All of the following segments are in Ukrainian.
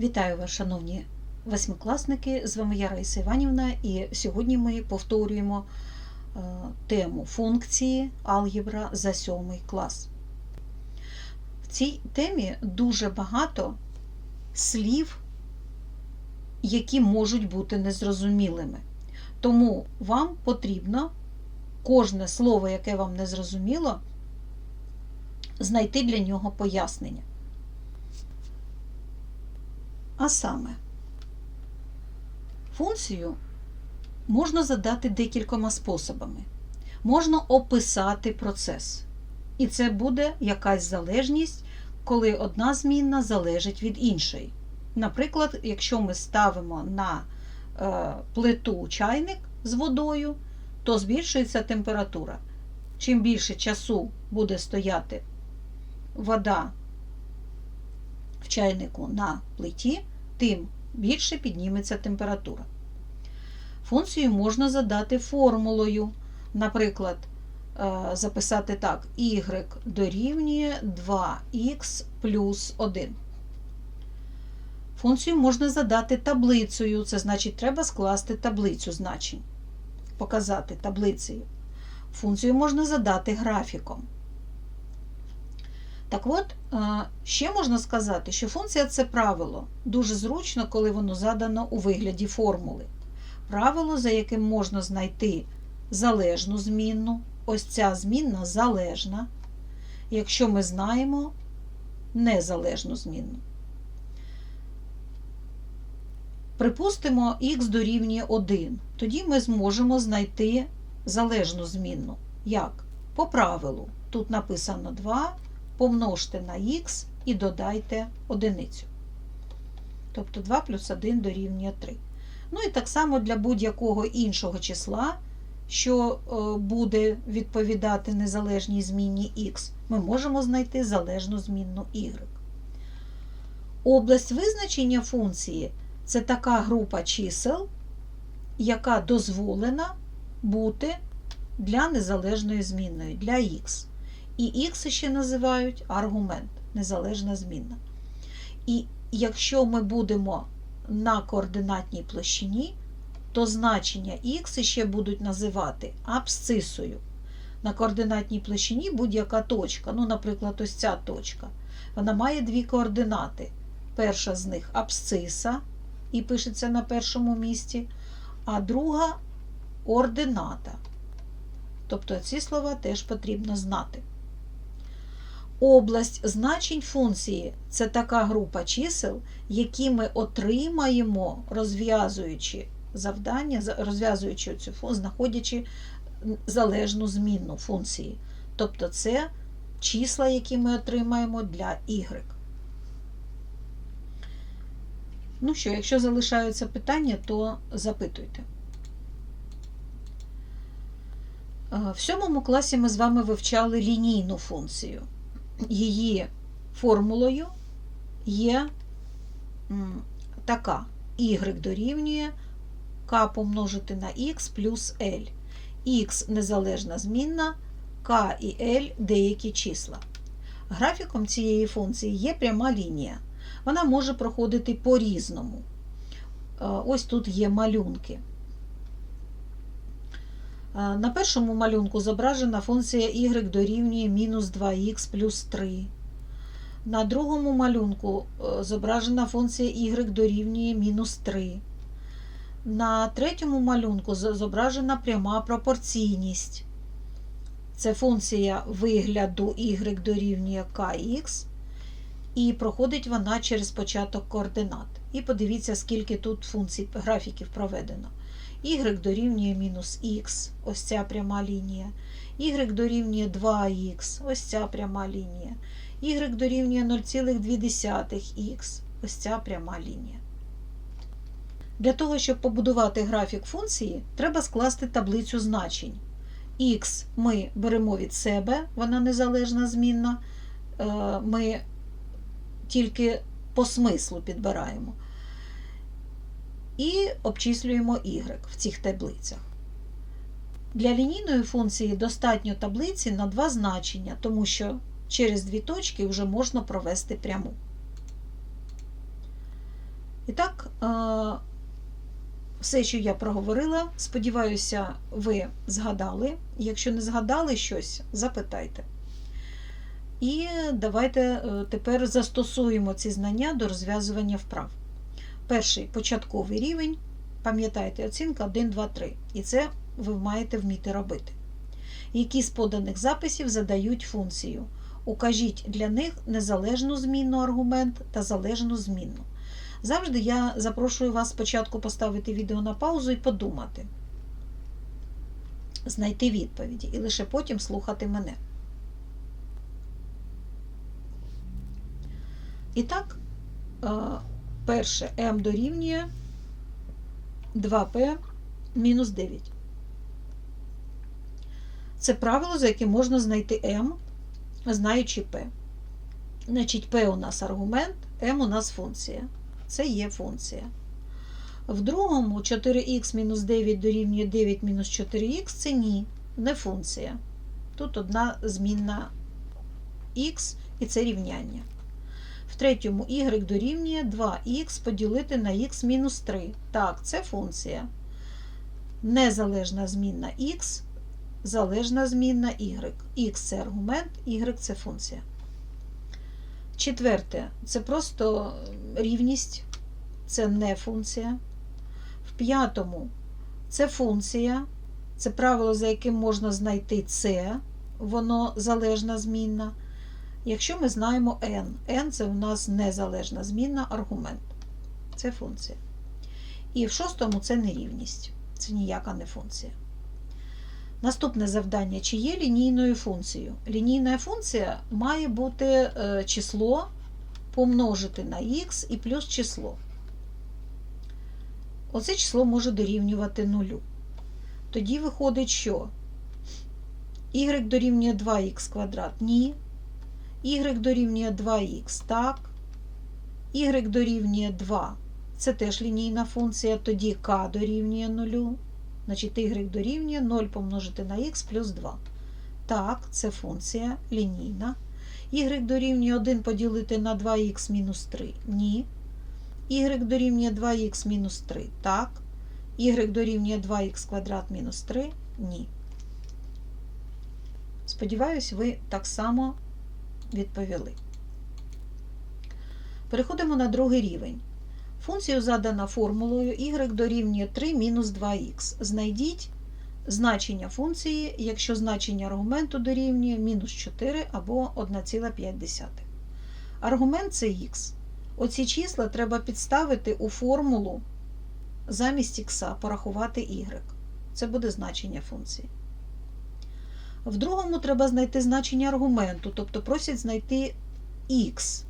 Вітаю вас, шановні восьмикласники! З вами я Раїса Іванівна, і сьогодні ми повторюємо е, тему функції алгебра за сьомий клас. В цій темі дуже багато слів, які можуть бути незрозумілими. Тому вам потрібно кожне слово, яке вам не зрозуміло, знайти для нього пояснення. А саме, функцію можна задати декількома способами. Можна описати процес. І це буде якась залежність, коли одна змінна залежить від іншої. Наприклад, якщо ми ставимо на е, плиту чайник з водою, то збільшується температура. Чим більше часу буде стояти вода в чайнику на плиті, тим більше підніметься температура. Функцію можна задати формулою. Наприклад, е, записати так: y дорівнює 2х плюс 1. Функцію можна задати таблицею, це значить, треба скласти таблицю значень, показати таблицею. Функцію можна задати графіком. Так от, ще можна сказати, що функція це правило. Дуже зручно, коли воно задано у вигляді формули. Правило, за яким можна знайти залежну змінну. Ось ця змінна залежна, якщо ми знаємо незалежну змінну. Припустимо, х дорівнює 1. Тоді ми зможемо знайти залежну змінну. Як? По правилу. Тут написано 2 помножте на х і додайте одиницю. Тобто 2 плюс 1 дорівнює 3. Ну і так само для будь-якого іншого числа, що е, буде відповідати незалежній змінні х, ми можемо знайти залежну змінну y. Область визначення функції це така група чисел, яка дозволена бути для незалежної змінної, для х. І х ще називають аргумент, незалежна змінна. І якщо ми будемо на координатній площині, то значення х ще будуть називати абсцисою. На координатній площині будь-яка точка, ну, наприклад, ось ця точка, вона має дві координати. Перша з них абсциса, і пишеться на першому місці, а друга ордината. Тобто ці слова теж потрібно знати. Область значень функції це така група чисел, які ми отримаємо, розв'язуючи завдання, розв'язуючи цю функцію, знаходячи залежну змінну функції. Тобто це числа, які ми отримаємо для y. Ну що, якщо залишаються питання, то запитуйте. В сьомому класі ми з вами вивчали лінійну функцію її формулою є така: y дорівнює k помножити на x плюс L. X незалежна змінна, k і L деякі числа. Графіком цієї функції є пряма лінія. Вона може проходити по-різному. Ось тут є малюнки. На першому малюнку зображена функція y дорівнює мінус 2х плюс 3. На другому малюнку зображена функція y дорівнює мінус 3. На третьому малюнку зображена пряма пропорційність. Це функція вигляду y дорівнює kx. І проходить вона через початок координат. І подивіться, скільки тут функцій графіків проведено y дорівнює мінус х, ось ця пряма лінія, y дорівнює 2х, ось ця пряма лінія, y дорівнює 0,2х, ось ця пряма лінія. Для того, щоб побудувати графік функції, треба скласти таблицю значень. Х ми беремо від себе, вона незалежна змінна, е, ми тільки по смислу підбираємо і обчислюємо y в цих таблицях. Для лінійної функції достатньо таблиці на два значення, тому що через дві точки вже можна провести пряму. І так, е, все, що я проговорила, сподіваюся, ви згадали. Якщо не згадали щось, запитайте. І давайте е, тепер застосуємо ці знання до розв'язування вправ. Перший початковий рівень. Пам'ятайте, оцінка 1, 2, 3. І це ви маєте вміти робити. Які з поданих записів задають функцію. Укажіть для них незалежну змінну аргумент та залежну змінну. Завжди я запрошую вас спочатку поставити відео на паузу і подумати, знайти відповіді, і лише потім слухати мене. І так, е, перше m дорівнює 2p мінус 9. Це правило, за яким можна знайти m, знаючи p. Значить, p у нас аргумент, m у нас функція. Це є функція. В другому 4х мінус 9 дорівнює 9 мінус 4х це ні, не функція. Тут одна змінна х і це рівняння. В третьому y дорівнює 2х поділити на х мінус 3. Так, це функція. Незалежна змінна х, залежна змінна y. Х це аргумент, y це функція. Четверте, це просто рівність, це не функція. В п'ятому це функція, це правило, за яким можна знайти це, воно залежна змінна. Якщо ми знаємо n, n це у нас незалежна змінна аргумент. Це функція. І в шостому це нерівність. Це ніяка не функція. Наступне завдання: чи є лінійною функцією? Лінійна функція має бути е, число помножити на х і плюс число. Оце число може дорівнювати нулю. Тоді виходить, що y дорівнює 2х квадрат ні. Y дорівнює 2х так. y дорівнює 2. Це теж лінійна функція, тоді k дорівнює 0. Значить, y дорівнює 0 помножити на х плюс 2. Так, це функція лінійна. y дорівнює 1 поділити на 2х мінус 3. Ні. y дорівнює 2х мінус 3. Так. y дорівнює 2х квадрат мінус 3. Ні. Сподіваюсь, ви так само відповіли. Переходимо на другий рівень. Функцію задана формулою y дорівнює 3 мінус 2х. Знайдіть значення функції, якщо значення аргументу дорівнює мінус 4 або 1,5. Аргумент це х. Оці числа треба підставити у формулу замість х порахувати y. Це буде значення функції. В другому треба знайти значення аргументу, тобто просять знайти х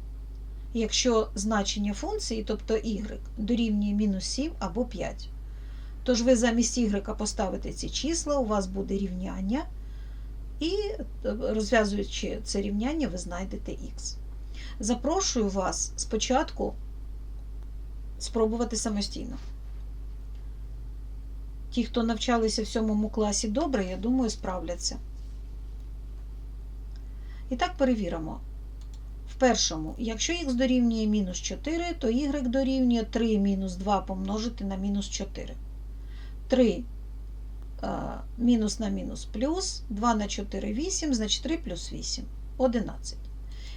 якщо значення функції, тобто y, дорівнює мінус 7 або 5. Тож ви замість y поставите ці числа, у вас буде рівняння, і розв'язуючи це рівняння, ви знайдете х. Запрошую вас спочатку спробувати самостійно. Ті, хто навчалися в сьомому класі добре, я думаю, справляться. І так перевіримо. В першому, якщо х дорівнює мінус 4, то y дорівнює 3 мінус 2 помножити на мінус 4. 3 мінус на мінус плюс, 2 на 4 8, значить 3 плюс 8 11.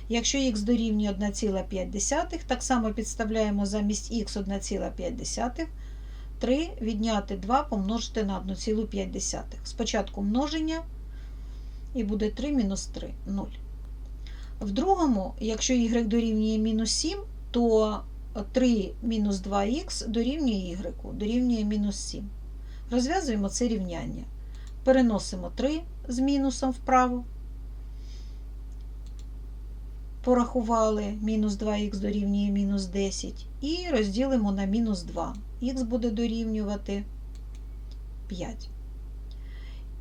Якщо х дорівнює 1,5, так само підставляємо замість х 1,5. 3 відняти 2 помножити на 1,5. Спочатку множення і буде 3 мінус 3 0. В другому, якщо y дорівнює мінус 7, то 3 мінус 2х дорівнює y, дорівнює мінус 7. Розв'язуємо це рівняння. Переносимо 3 з мінусом вправо. Порахували, мінус 2х дорівнює мінус 10. І розділимо на мінус 2. Х буде дорівнювати 5.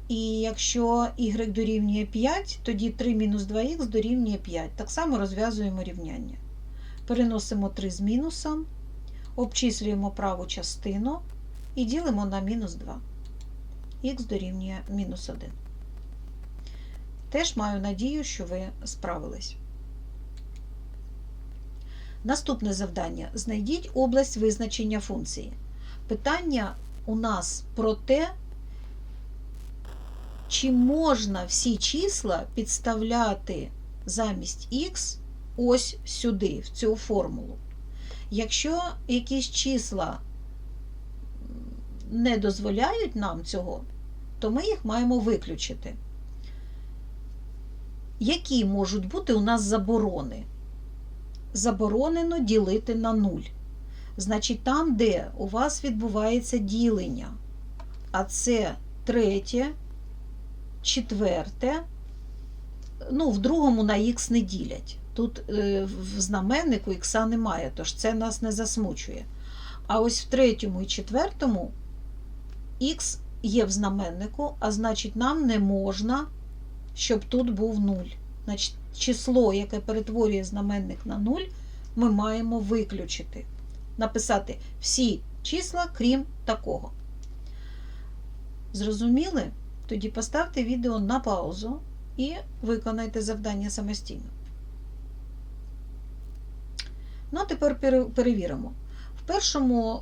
І якщо y дорівнює 5, тоді 3 мінус 2х дорівнює 5. Так само розв'язуємо рівняння. Переносимо 3 з мінусом, обчислюємо праву частину і ділимо на мінус 2. Х дорівнює мінус 1. Теж маю надію, що ви справились. Наступне завдання: знайдіть область визначення функції. Питання у нас про те, чи можна всі числа підставляти замість х ось сюди, в цю формулу. Якщо якісь числа не дозволяють нам цього, то ми їх маємо виключити. Які можуть бути у нас заборони? Заборонено ділити на нуль. Значить, там, де у вас відбувається ділення, а це третє, четверте, ну, в другому на х не ділять. Тут е, в знаменнику х немає, тож це нас не засмучує. А ось в третьому і четвертому х є в знаменнику, а значить, нам не можна, щоб тут був 0. Значить, число, яке перетворює знаменник на 0, ми маємо виключити. Написати всі числа, крім такого. Зрозуміли? Тоді поставте відео на паузу і виконайте завдання самостійно. Ну, а тепер перевіримо. В першому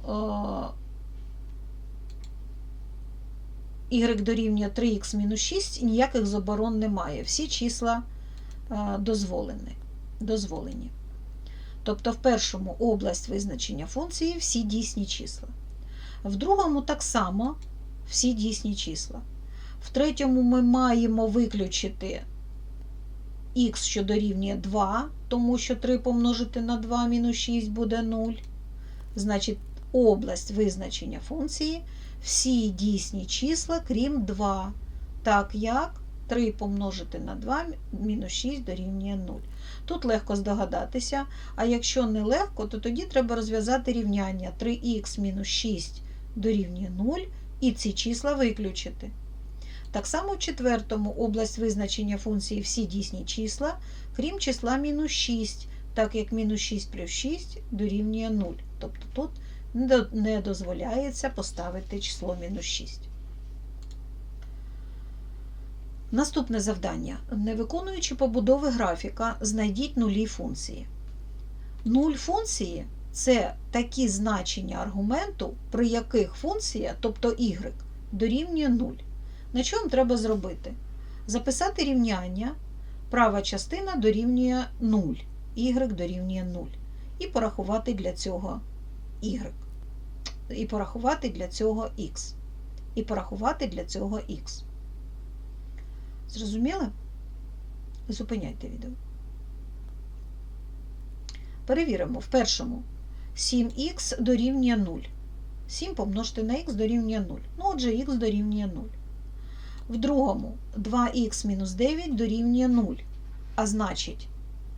е, y дорівнює 3х-6 ніяких заборон немає. Всі числа е, дозволені. дозволені. Тобто в першому область визначення функції всі дійсні числа. В другому так само всі дійсні числа. В третьому ми маємо виключити х, що дорівнює 2, тому що 3 помножити на 2 мінус 6 буде 0. Значить, область визначення функції всі дійсні числа, крім 2. Так як 3 помножити на 2 мінус 6 дорівнює 0. Тут легко здогадатися, а якщо не легко, то тоді треба розв'язати рівняння 3х мінус 6 дорівнює 0 і ці числа виключити. Так само в четвертому область визначення функції всі дійсні числа, крім числа мінус 6, так як мінус 6 плюс 6 дорівнює 0. Тобто тут не дозволяється поставити число мінус 6. Наступне завдання. Не виконуючи побудови графіка, знайдіть нулі функції. Нуль функції це такі значення аргументу, при яких функція, тобто y, дорівнює 0. На чому треба зробити? Записати рівняння, права частина дорівнює 0, y дорівнює 0. І порахувати для цього y. І порахувати для цього x. І порахувати для цього x. Зрозуміли? Зупиняйте відео. Перевіримо. В першому 7х дорівнює 0. 7 помножити на х дорівнює 0. Ну, отже, х дорівнює 0. В другому 2х мінус 9 дорівнює 0. А значить,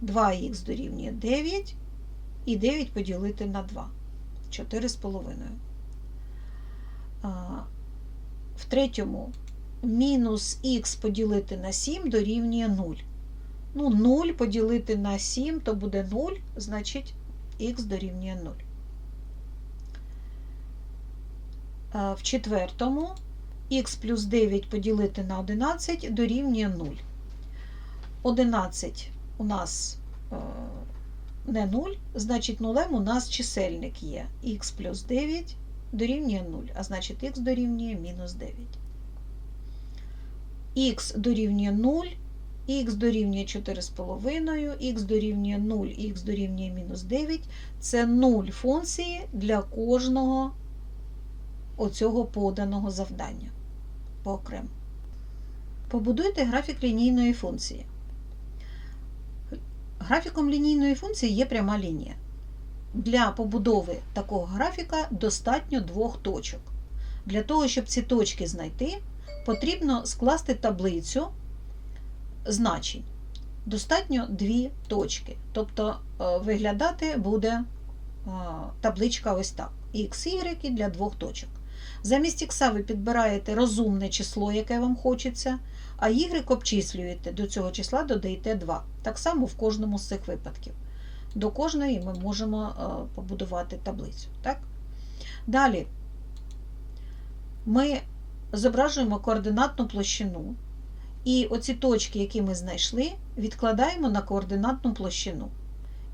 2х дорівнює 9 і 9 поділити на 2. 4,5. В третьому мінус х поділити на 7 дорівнює 0. Ну, 0 поділити на 7, то буде 0, значить х дорівнює 0. В четвертому х плюс 9 поділити на 11 дорівнює 0. 11 у нас е, не 0, значить нулем у нас чисельник є. х плюс 9 дорівнює 0, а значить х дорівнює мінус 9. х дорівнює 0, х дорівнює 4,5, х дорівнює 0, х дорівнює мінус 9. Це 0 функції для кожного оцього поданого завдання поокремо. Побудуйте графік лінійної функції. Графіком лінійної функції є пряма лінія. Для побудови такого графіка достатньо двох точок. Для того, щоб ці точки знайти, потрібно скласти таблицю значень. Достатньо дві точки. Тобто е, виглядати буде е, табличка ось так. X, Y для двох точок. Замість х ви підбираєте розумне число, яке вам хочеться, а y обчислюєте, до цього числа додаєте 2. Так само в кожному з цих випадків. До кожної ми можемо е, побудувати таблицю. Так? Далі ми зображуємо координатну площину. І оці точки, які ми знайшли, відкладаємо на координатну площину.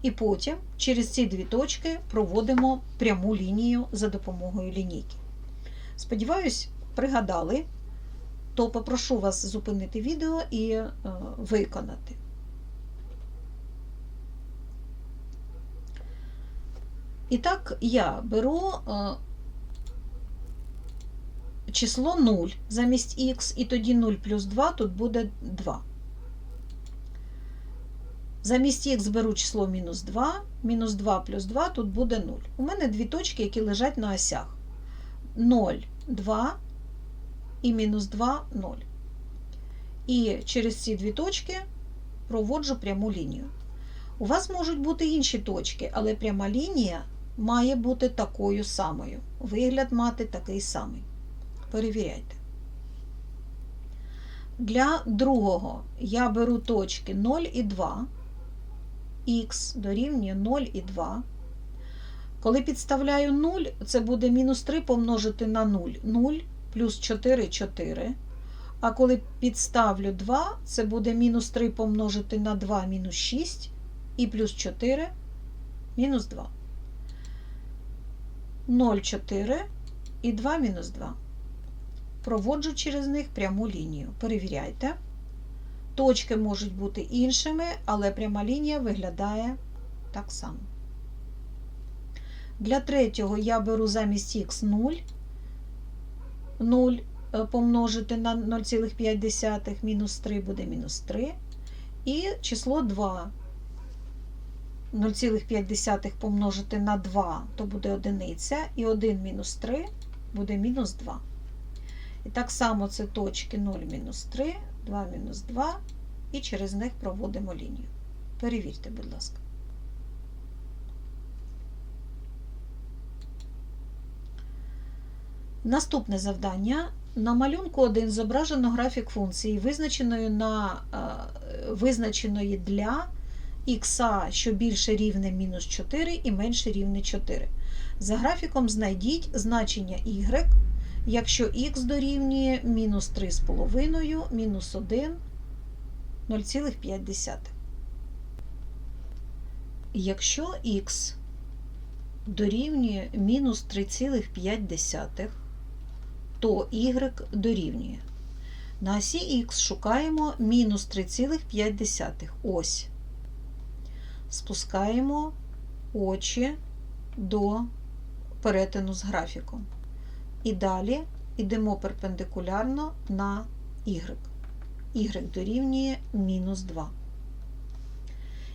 І потім через ці дві точки проводимо пряму лінію за допомогою лінійки. Сподіваюсь, пригадали, то попрошу вас зупинити відео і е, виконати. І так, я беру е, число 0 замість х, і тоді 0 плюс 2 тут буде 2. Замість х беру число мінус 2, мінус 2 плюс 2 тут буде 0. У мене дві точки, які лежать на осях. 0, 2 і мінус 2 0. І через ці дві точки проводжу пряму лінію. У вас можуть бути інші точки, але пряма лінія має бути такою самою. Вигляд мати такий самий. Перевіряйте. Для другого я беру точки 0 і 2, х дорівнює 0 і 2. Коли підставляю 0, це буде мінус 3 помножити на 0. 0 плюс 4 4. А коли підставлю 2, це буде мінус 3 помножити на 2 мінус 6 і плюс 4 мінус 2. 0, 4 і 2 мінус 2. Проводжу через них пряму лінію. Перевіряйте. Точки можуть бути іншими, але пряма лінія виглядає так само. Для третього я беру замість х 0. 0 помножити на 0,5 мінус 3 буде мінус 3. І число 2. 0,5 помножити на 2, то буде одиниця, і 1 мінус 3 буде мінус 2. І так само це точки 0 мінус 3, 2 мінус 2, і через них проводимо лінію. Перевірте, будь ласка. Наступне завдання. На малюнку 1 зображено графік функції, визначеної, на, е, визначеної для х, що більше рівне мінус 4 і менше рівне 4. За графіком знайдіть значення y, якщо х дорівнює мінус 3,5, мінус 1, 0,5. Якщо х дорівнює мінус 3,5, то y дорівнює. На осі х шукаємо мінус 3,5. Ось. Спускаємо очі до перетину з графіком. І далі йдемо перпендикулярно на y. y дорівнює мінус 2.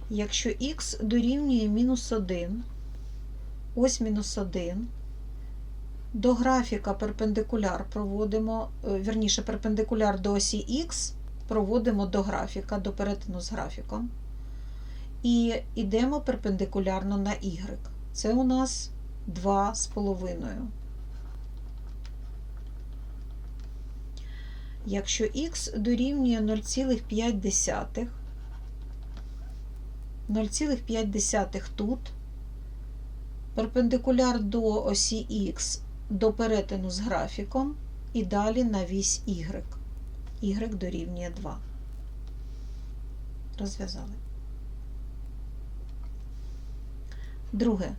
Якщо х дорівнює мінус 1, ось мінус 1, до графіка перпендикуляр проводимо, е, вірніше, перпендикуляр до осі х проводимо до графіка, до перетину з графіком. І йдемо перпендикулярно на y. Це у нас 2,5. Якщо х дорівнює 0,5, 0,5 тут, перпендикуляр до осі х до перетину з графіком і далі на вісь y. y дорівнює 2. Розв'язали. Друге.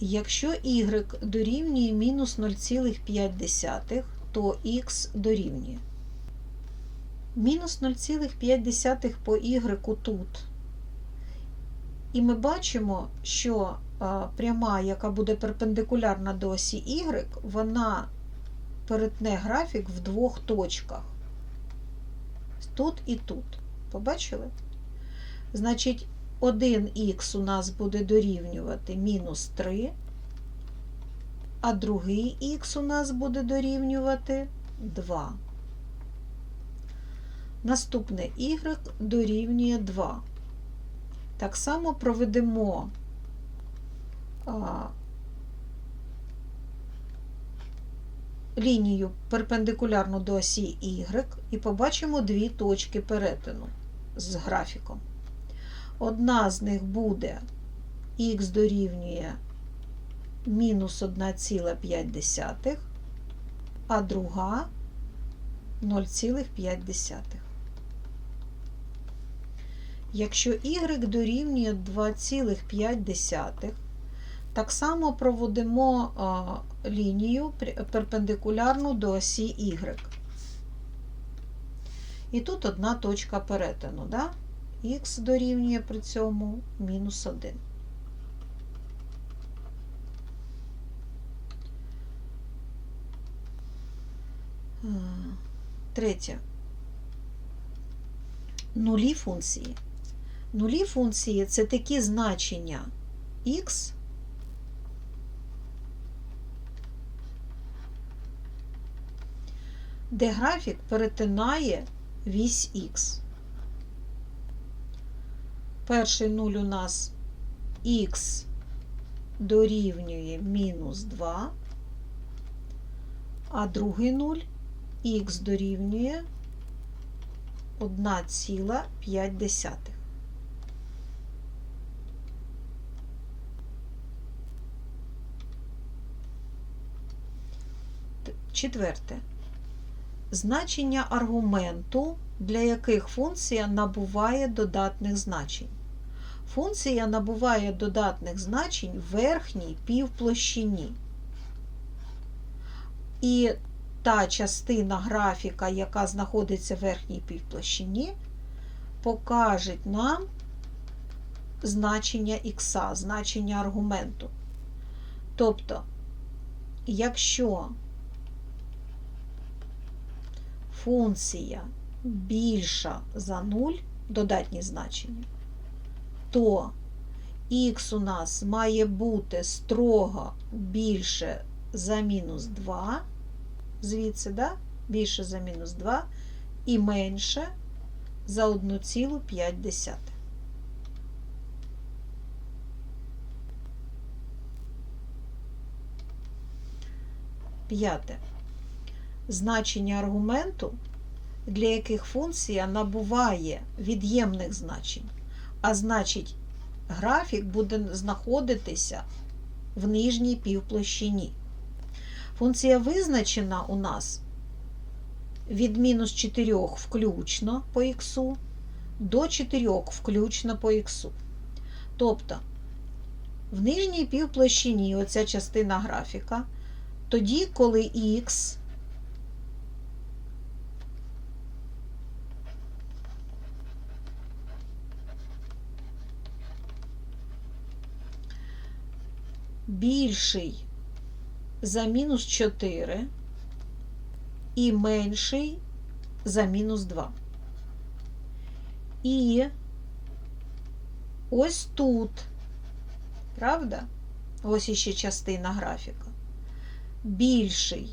Якщо y дорівнює мінус 0,5, то х дорівнює. Мінус 0,5 по y тут. І ми бачимо, що пряма, яка буде перпендикулярна до осі y, вона перетне графік в двох точках. Тут і тут. Побачили? Значить, 1х у нас буде дорівнювати мінус 3, а другий х у нас буде дорівнювати 2. Наступне y дорівнює 2. Так само проведемо лінію перпендикулярну до осі Y і побачимо дві точки перетину з графіком. Одна з них буде х дорівнює мінус 1,5, а друга 0,5. Якщо y дорівнює 2,5, так само проводимо лінію перпендикулярну до осі y. І тут одна точка перетину. Да? Х дорівнює при цьому мінус 1. Е, Третє. Нулі функції. Нулі функції це такі значення х, де графік перетинає вісь х. Перший нуль у нас х дорівнює мінус 2, а другий нуль х дорівнює 1,5. Т- Четверте. Значення аргументу, для яких функція набуває додатних значень. Функція набуває додатних значень в верхній півплощині. І та частина графіка, яка знаходиться в верхній півплощині, покаже нам значення х, значення аргументу. Тобто, якщо функція більша за 0, додатні значення, то х у нас має бути строго більше за мінус 2, звідси, да? більше за мінус 2 і менше за 1,5. П'яте. Значення аргументу, для яких функція набуває від'ємних значень, а значить, графік буде знаходитися в нижній півплощині. Функція визначена у нас від мінус 4 включно по х до 4 включно по х. Тобто в нижній півплощині оця частина графіка, тоді, коли х більший за мінус 4 і менший за мінус 2. І ось тут, правда? Ось іще частина графіка. Більший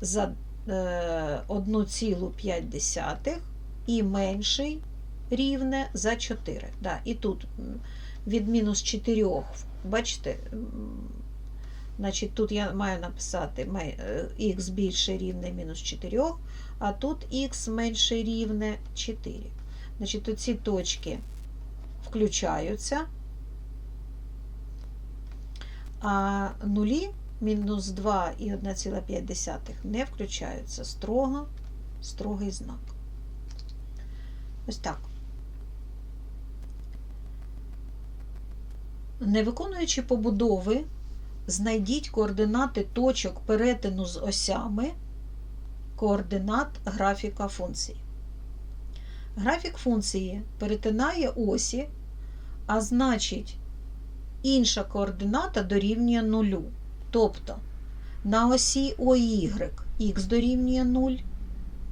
за е, 1,5 і менший рівне за 4. Да, і тут від мінус 4, бачите, Значить, тут я маю написати х більше рівне мінус 4, а тут х менше рівне 4. Значить, оці точки включаються, а нулі мінус 2 і 1,5 не включаються. Строго, строгий знак. Ось так. Не виконуючи побудови, знайдіть координати точок перетину з осями координат графіка функції. Графік функції перетинає осі, а значить, інша координата дорівнює нулю. Тобто на осі ОY х дорівнює 0,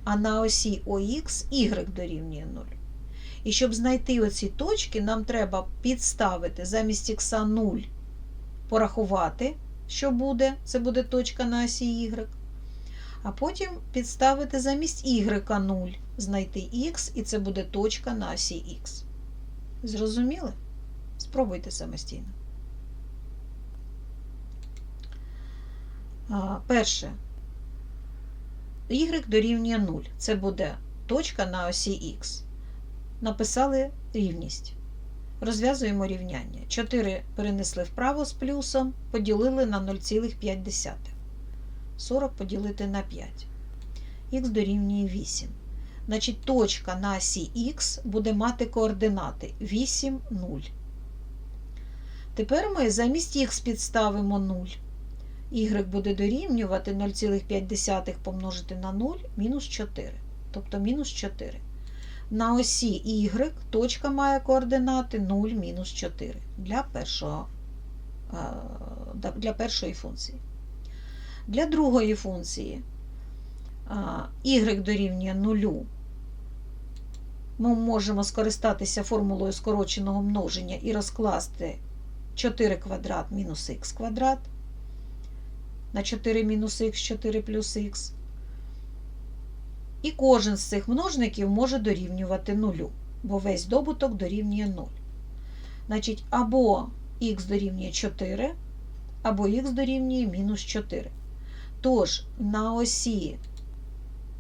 а на осі ОХ y дорівнює 0. І щоб знайти оці точки, нам треба підставити замість х 0 порахувати, що буде, це буде точка на осі Y. А потім підставити замість Y 0, знайти Х, і це буде точка на осі Х. Зрозуміли? Спробуйте самостійно. Перше. Y дорівнює 0. Це буде точка на осі Х. Написали рівність. Розв'язуємо рівняння. 4 перенесли вправо з плюсом, поділили на 0,5. 40 поділити на 5. Х дорівнює 8. Значить, точка на осі Х буде мати координати 8, 0. Тепер ми замість х підставимо 0. Y буде дорівнювати 0,5 помножити на 0 мінус 4. Тобто мінус 4. На осі Y точка має координати 0 мінус 4 для, першого, е, для першої функції. Для другої функції е, y дорівнює 0. Ми можемо скористатися формулою скороченого множення і розкласти 4 квадрат мінус х квадрат на 4 мінус х, 4 плюс х. І кожен з цих множників може дорівнювати 0, бо весь добуток дорівнює 0. Значить, або х дорівнює 4, або х дорівнює мінус 4. Тож, на осі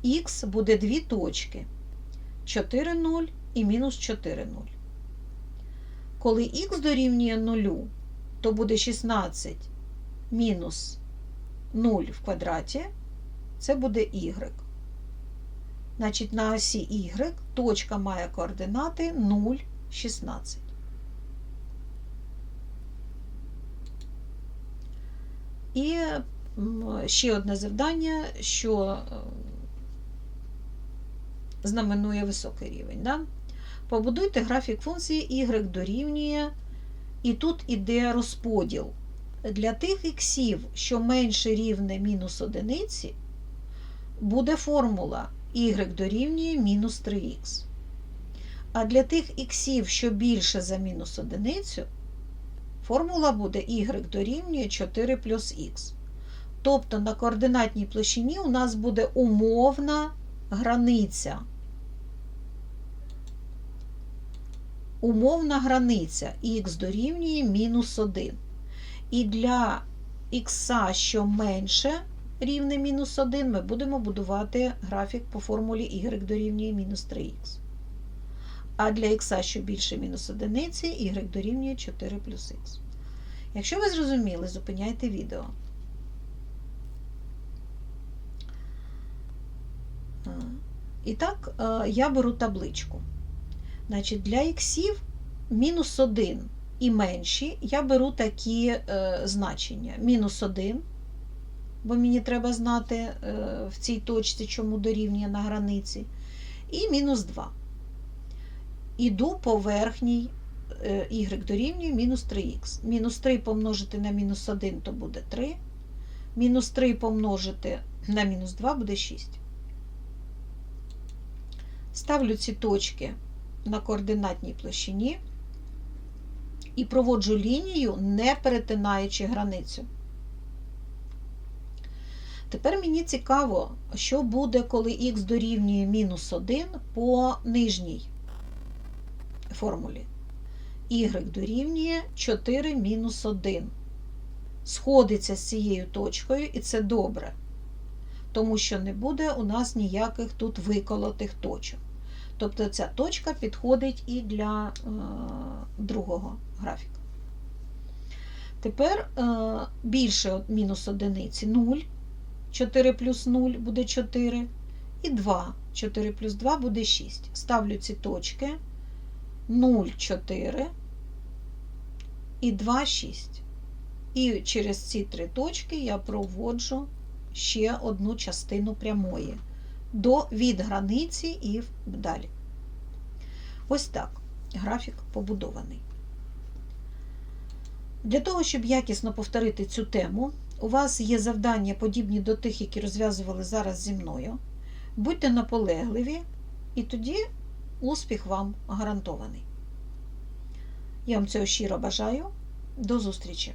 х буде дві точки 4, 0 і мінус 4, 0. Коли х дорівнює 0, то буде 16 мінус 0 в квадраті, це буде y. Значить, на осі y точка має координати 0, 16. І ще одне завдання, що знаменує високий рівень. Да? Побудуйте графік функції y дорівнює, і тут іде розподіл. Для тих іксів, що менше рівне мінус одиниці, буде формула y дорівнює мінус 3х. А для тих іксів, що більше за мінус одиницю, формула буде y дорівнює 4 плюс х. Тобто на координатній площині у нас буде умовна границя. Умовна границя х дорівнює мінус 1. І для х, що менше рівне мінус 1, ми будемо будувати графік по формулі y дорівнює мінус 3х. А для х, що більше мінус 1, y дорівнює 4 плюс х. Якщо ви зрозуміли, зупиняйте відео. І так, я беру табличку. Значить, для іксів мінус 1 і менші я беру такі е, значення. Мінус 1, бо мені треба знати е, в цій точці, чому дорівнює на границі, і мінус 2. Іду по верхній е, y дорівнює мінус 3х. Мінус 3 помножити на мінус 1 то буде 3. Мінус 3 помножити на мінус 2 буде 6. Ставлю ці точки на координатній площині і проводжу лінію, не перетинаючи границю. Тепер мені цікаво, що буде, коли х дорівнює мінус 1 по нижній формулі. y дорівнює 4 мінус 1. Сходиться з цією точкою, і це добре, тому що не буде у нас ніяких тут виколотих точок. Тобто ця точка підходить і для е, другого графіка. Тепер е, більше мінус одиниці 0, 4 плюс 0 буде 4, і 2, 4 плюс 2 буде 6. Ставлю ці точки 0, 4 і 2, 6. І через ці три точки я проводжу ще одну частину прямої до від границі і далі. Ось так графік побудований. Для того, щоб якісно повторити цю тему, у вас є завдання, подібні до тих, які розв'язували зараз зі мною. Будьте наполегливі, і тоді успіх вам гарантований. Я вам цього щиро бажаю. До зустрічі!